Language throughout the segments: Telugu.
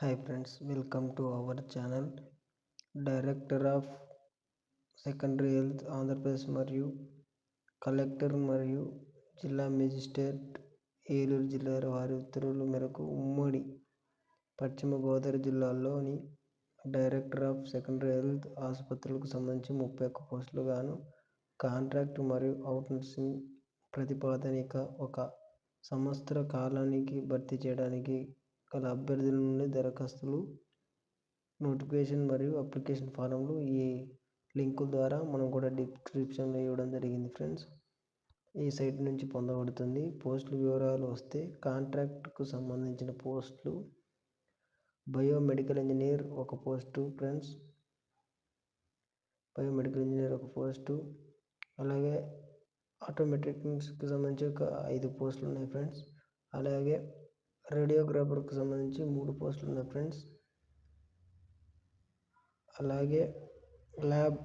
Hi friends welcome to our channel director of secondary health Andhra Pradesh మరియు కలెక్టర్ మరియు జిల్లా మేజిస్ట్రేట్ ఏలూరు జిల్లా వారి ఉత్తర్వుల మేరకు ఉమ్మడి పశ్చిమ గోదావరి జిల్లాలోని డైరెక్టర్ ఆఫ్ సెకండరీ హెల్త్ ఆసుపత్రులకు సంబంధించి ముప్పై ఒక్క పోస్టులు గాను కాంట్రాక్ట్ మరియు అవుట్ నర్సింగ్ ప్రతిపాదనిక ఒక సంవత్సర కాలానికి భర్తీ చేయడానికి గల అభ్యర్థుల నుండి దరఖాస్తులు నోటిఫికేషన్ మరియు అప్లికేషన్ ఫారంలు ఈ లింకుల ద్వారా మనం కూడా డిస్క్రిప్షన్లో ఇవ్వడం జరిగింది ఫ్రెండ్స్. ఈ సైట్ నుంచి పొందబడుతుంది. పోస్టుల వివరాలు వస్తే కాంట్రాక్ట్కు సంబంధించిన పోస్టులు బయోమెడికల్ ఇంజనీర్ ఒక పోస్టు ఫ్రెండ్స్. బయోమెడికల్ ఇంజనీర్ ఒక పోస్టు. అలాగే ఆటోమేటిక్స్కి సంబంధించి ఒక ఐదు పోస్టులు ఉన్నాయి ఫ్రెండ్స్. అలాగే రేడియోగ్రాఫర్కు సంబంధించి మూడు పోస్టులు ఉన్నాయి ఫ్రెండ్స్. అలాగే ల్యాబ్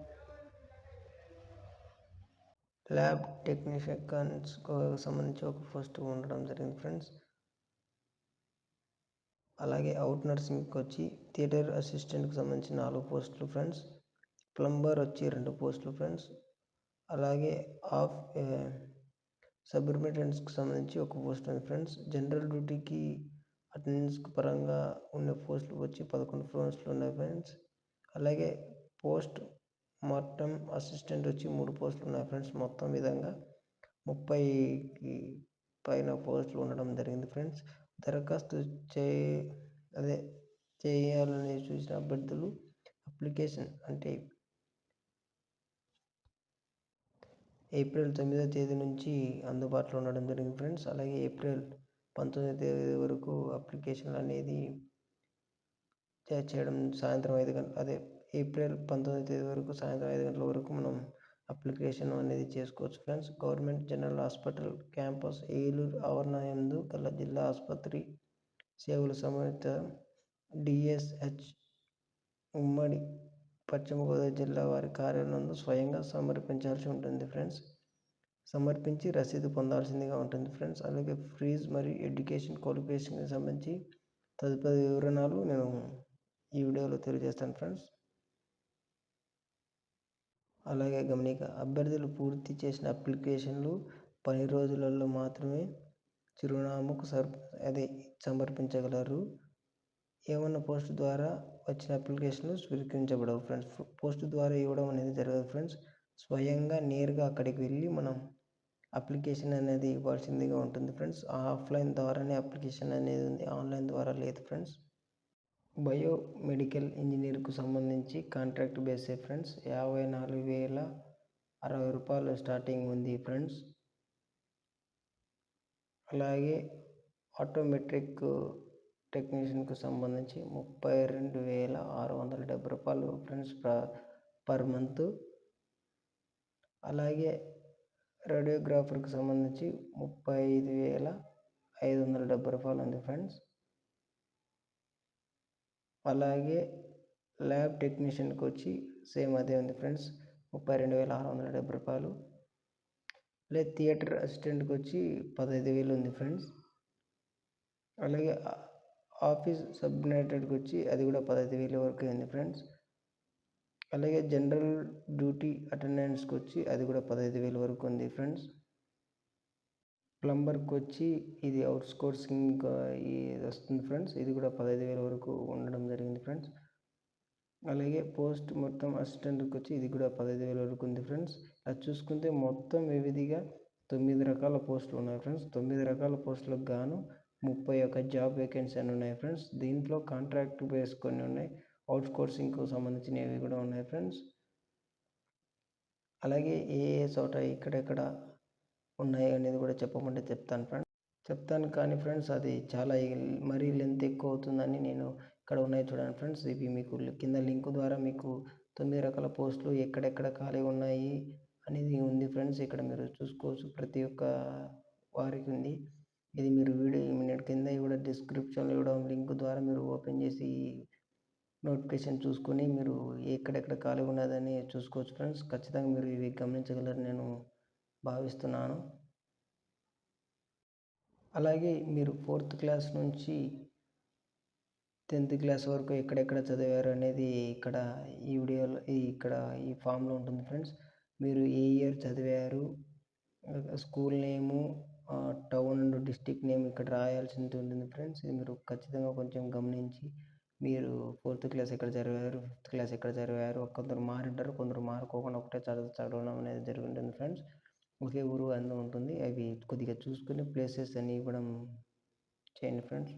ల్యాబ్ టెక్నీషియన్స్కు సంబంధించి ఒక పోస్ట్ ఉండడం జరిగింది ఫ్రెండ్స్. అలాగే అవుట్ నర్సింగ్కి వచ్చి థియేటర్ అసిస్టెంట్కి సంబంధించి నాలుగు పోస్టులు ఫ్రెండ్స్. ప్లంబర్ వచ్చి రెండు పోస్టులు ఫ్రెండ్స్. అలాగే ఆఫ్ సబ్రిమిటెంట్స్కి సంబంధించి ఒక పోస్ట్ ఉంది ఫ్రెండ్స్. జనరల్ డ్యూటీకి అటెండెన్స్ పరంగా ఉన్న పోస్టులు వచ్చి పదకొండు పోస్టులు ఉన్నాయి ఫ్రెండ్స్. అలాగే పోస్ట్ మార్టం అసిస్టెంట్ వచ్చి మూడు పోస్టులు ఉన్నాయి ఫ్రెండ్స్ మొత్తం విధంగా. ముప్పైకి పైన పోస్టులు ఉండడం జరిగింది ఫ్రెండ్స్. దరఖాస్తు చే అదే చేయాలని చూసిన అభ్యర్థులు అప్లికేషన్ అంటే ఏప్రిల్ తొమ్మిదో తేదీ నుంచి అందుబాటులో ఉండడం జరిగింది ఫ్రెండ్స్. అలాగే ఏప్రిల్ పంతొమ్మిదో తేదీ వరకు అప్లికేషన్ అనేది చేయడం సాయంత్రం ఐదు గంటల అదే ఏప్రిల్ పంతొమ్మిదో తేదీ వరకు సాయంత్రం ఐదు గంటల వరకు మనం అప్లికేషన్ అనేది చేసుకోవచ్చు friends. Government general hospital campus Eluru ఆవరణందు గల జిల్లా ఆసుపత్రి సేవల సమేత డిఎస్హెచ్ ఉమ్మడి పశ్చిమ గోదావరి జిల్లా వారి కార్యాలయంలో స్వయంగా సమర్పించాల్సి ఉంటుంది ఫ్రెండ్స్. సమర్పించి రసీదు పొందాల్సిందిగా ఉంటుంది ఫ్రెండ్స్. అలాగే ఫీజ్ మరియు ఎడ్యుకేషన్ క్వాలిఫికేషన్కి సంబంధించి తదుపరి వివరణలు నేను ఈ వీడియోలో తెలియజేస్తాను ఫ్రెండ్స్. అలాగే గమనిక అభ్యర్థులు పూర్తి చేసిన అప్లికేషన్లు పని రోజులలో మాత్రమే చిరునామాకు సర్ అదే సమర్పించగలరు. ఏమన్నా పోస్ట్ ద్వారా వచ్చిన అప్లికేషన్లు స్వీకరించబడవు ఫ్రెండ్స్. పోస్ట్ ద్వారా ఇవ్వడం అనేది జరగదు ఫ్రెండ్స్. స్వయంగా నేరుగా అక్కడికి వెళ్ళి మనం అప్లికేషన్ అనేది ఇవ్వాల్సిందిగా ఉంటుంది ఫ్రెండ్స్. ఆఫ్లైన్ ద్వారానే అప్లికేషన్ అనేది ఉంది. ఆన్లైన్ ద్వారా లేదు ఫ్రెండ్స్. బయోమెడికల్ ఇంజనీర్కు సంబంధించి కాంట్రాక్ట్ బేసే ఫ్రెండ్స్. యాభై నాలుగు వేల అరవై రూపాయలు స్టార్టింగ్ ఉంది ఫ్రెండ్స్. అలాగే ఆటోమెట్రిక్ టెక్నీషియన్కు సంబంధించి ముప్పై రెండు వేల ఆరు వందల డెబ్బై రూపాయలు ఫ్రెండ్స్ పర్ మంత్ అలాగే రేడియోగ్రాఫర్కి సంబంధించి ముప్పై ఐదు వేల ఐదు వందల డెబ్బై రూపాయలు ఉంది ఫ్రెండ్స్ అలాగే ల్యాబ్ టెక్నీషియన్కి వచ్చి సేమ్ అదే ఉంది ఫ్రెండ్స్ ముప్పై రెండు వేల ఆరు వందల డెబ్బై రూపాయలు. లేదా థియేటర్ అసిస్టెంట్కి వచ్చి పదహైదు వేలు ఉంది ఫ్రెండ్స్ అలాగే ఆఫీస్ సబ్డినేటెడ్కి వచ్చి అది కూడా పదహైదు వేల వరకు ఉంది ఫ్రెండ్స్. అలాగే జనరల్ డ్యూటీ అటెండెన్స్కి వచ్చి అది కూడా పదహైదు వేల వరకు ఉంది ఫ్రెండ్స్. ప్లంబర్కి వచ్చి ఇది అవుట్ స్కోర్సింగ్ ఇది వస్తుంది ఫ్రెండ్స్. ఇది కూడా పదహైదు వేల వరకు ఉండడం జరిగింది ఫ్రెండ్స్. అలాగే పోస్ట్ మొత్తం అసిస్టెంట్కి వచ్చి ఇది కూడా పదహైదు వేల వరకు ఉంది ఫ్రెండ్స్. అది చూసుకుంటే మొత్తం వివిధిగా తొమ్మిది రకాల పోస్టులు ఉన్నాయి ఫ్రెండ్స్. తొమ్మిది రకాల పోస్టులకు గాను ముప్పై ఒక జాబ్ వేకెన్సీ అని ఉన్నాయి ఫ్రెండ్స్ దీంట్లో కాంట్రాక్ట్ బేస్ కొన్ని ఉన్నాయి. అవుట్ కోర్సింగ్కు సంబంధించినవి కూడా ఉన్నాయి ఫ్రెండ్స్ అలాగే ఏ ఏ చోట ఇక్కడెక్కడ ఉన్నాయి అనేది కూడా చెప్పమంటే చెప్తాను ఫ్రెండ్స్ చెప్తాను కానీ ఫ్రెండ్స్ అది చాలా మరీ లెంత్ ఎక్కువ అవుతుందని నేను ఇక్కడ ఉన్నాయి చూడండి ఫ్రెండ్స్ ఇవి మీకు కింద లింక్ ద్వారా మీకు తొమ్మిది రకాల పోస్టులు ఎక్కడెక్కడ ఖాళీ ఉన్నాయి అనేది ఉంది ఫ్రెండ్స్ ఇక్కడ మీరు చూసుకోవచ్చు ప్రతి ఒక్క వారికి ఉంది. ఇది మీరు వీడియో మినిట్ కింద ఇవ్వడం డిస్క్రిప్షన్లో ఇవ్వడం లింక్ ద్వారా మీరు ఓపెన్ చేసి నోటిఫికేషన్ చూసుకొని మీరు ఎక్కడెక్కడ ఖాళీ ఉన్నదని చూసుకోవచ్చు ఫ్రెండ్స్. ఖచ్చితంగా మీరు ఇవి గమనించగలరు నేను భావిస్తున్నాను. అలాగే మీరు ఫోర్త్ క్లాస్ నుంచి టెన్త్ క్లాస్ వరకు ఎక్కడెక్కడ చదివారు అనేది ఇక్కడ ఈ వీడియోలో ఇక్కడ ఈ ఫామ్లో ఉంటుంది ఫ్రెండ్స్. మీరు ఏ ఇయర్ చదివారు? School name town and district name ఇక్కడ రాయాల్సి ఉంటుంది ఫ్రెండ్స్. ఇది మీరు ఖచ్చితంగా కొంచెం గమనించి మీరు ఫోర్త్ క్లాస్ ఎక్కడ చదివారు ఫిఫ్త్ క్లాస్ ఎక్కడ చదివారు కొందరు మారింటారు కొందరు మారుకోకుండా ఒకటే చదువు చదవడం అనేది జరుగుతుంది ఫ్రెండ్స్. ఒకే ఊరు అందులో ఉంటుంది. అవి కొద్దిగా చూసుకుని ప్లేసెస్ అని ఇవ్వడం చేయండి ఫ్రెండ్స్.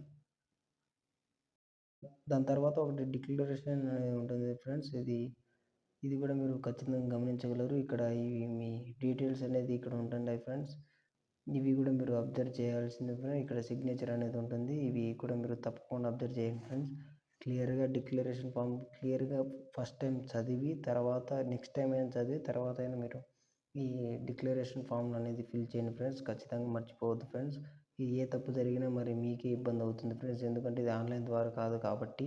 దాని తర్వాత ఒకటి డిక్లరేషన్ అనేది ఉంటుంది ఫ్రెండ్స్. ఇది ఇది కూడా మీరు ఖచ్చితంగా గమనించగలరు. ఇక్కడ ఇవి మీ డీటెయిల్స్ అనేది ఇక్కడ ఉంటుంటాయి ఫ్రెండ్స్. ఇవి కూడా మీరు అబ్జర్వ్ చేయాల్సింది ఫ్రెండ్స్ ఇక్కడ సిగ్నేచర్ అనేది ఉంటుంది. ఇవి కూడా మీరు తప్పకుండా అబ్జర్వ్ చేయండి ఫ్రెండ్స్ క్లియర్గా డిక్లరేషన్ ఫామ్ క్లియర్గా ఫస్ట్ టైం చదివి తర్వాత నెక్స్ట్ టైం అయినా చదివి తర్వాత అయినా మీరు ఈ డిక్లరేషన్ ఫామ్ అనేది ఫిల్ చేయండి ఫ్రెండ్స్ ఖచ్చితంగా మర్చిపోవద్దు ఫ్రెండ్స్ ఇది ఏ తప్పు జరిగినా మరి మీకే ఇబ్బంది అవుతుంది ఫ్రెండ్స్ ఎందుకంటే ఇది ఆన్లైన్ ద్వారా కాదు కాబట్టి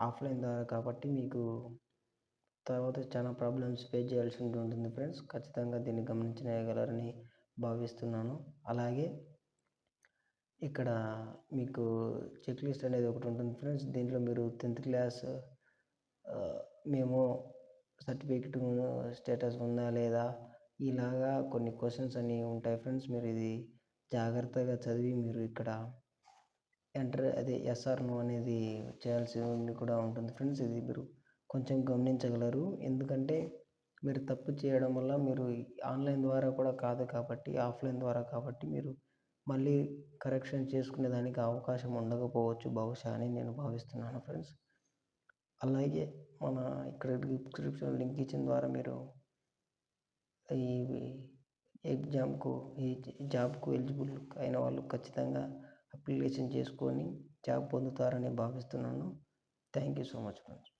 ఆఫ్లైన్ ద్వారా కాబట్టి మీకు తర్వాత చాలా ప్రాబ్లమ్స్ ఫేస్ చేయాల్సి ఉంటుంది ఫ్రెండ్స్ ఖచ్చితంగా దీన్ని గమనించగలరని భావిస్తున్నాను. అలాగే ఇక్కడ మీకు చెక్ లిస్ట్ అనేది ఒకటి ఉంటుంది ఫ్రెండ్స్ దీంట్లో మీరు tenth class memo certificate status ఉందా లేదా ఇలాగా కొన్ని క్వశ్చన్స్ అన్నీ ఉంటాయి ఫ్రెండ్స్ మీరు ఇది జాగ్రత్తగా చదివి మీరు ఇక్కడ ఎంటర్ అదే ఎస్ఆర్ను అనేది చేయాల్సి కూడా ఉంటుంది ఫ్రెండ్స్ ఇది మీరు కొంచెం గమనించగలరు. ఎందుకంటే మీరు తప్పు చేయడం వల్ల మీరు ఆన్లైన్ ద్వారా కూడా కాదు కాబట్టి ఆఫ్లైన్ ద్వారా కాబట్టి మీరు మళ్ళీ కరెక్షన్ చేసుకునే దానికి అవకాశం ఉండకపోవచ్చు బహుశా అని నేను భావిస్తున్నాను ఫ్రెండ్స్. అలాగే మన ఇక్కడ డిస్క్రిప్షన్ లింక్ ఇచ్చిన ద్వారా మీరు ఈ ఎగ్జామ్కు ఈ జాబ్కు ఎలిజిబుల్ అయిన వాళ్ళు ఖచ్చితంగా అప్లికేషన్ చేసుకొని జాబ్ పొందుతారని భావిస్తున్నాను. Thank you so much friends.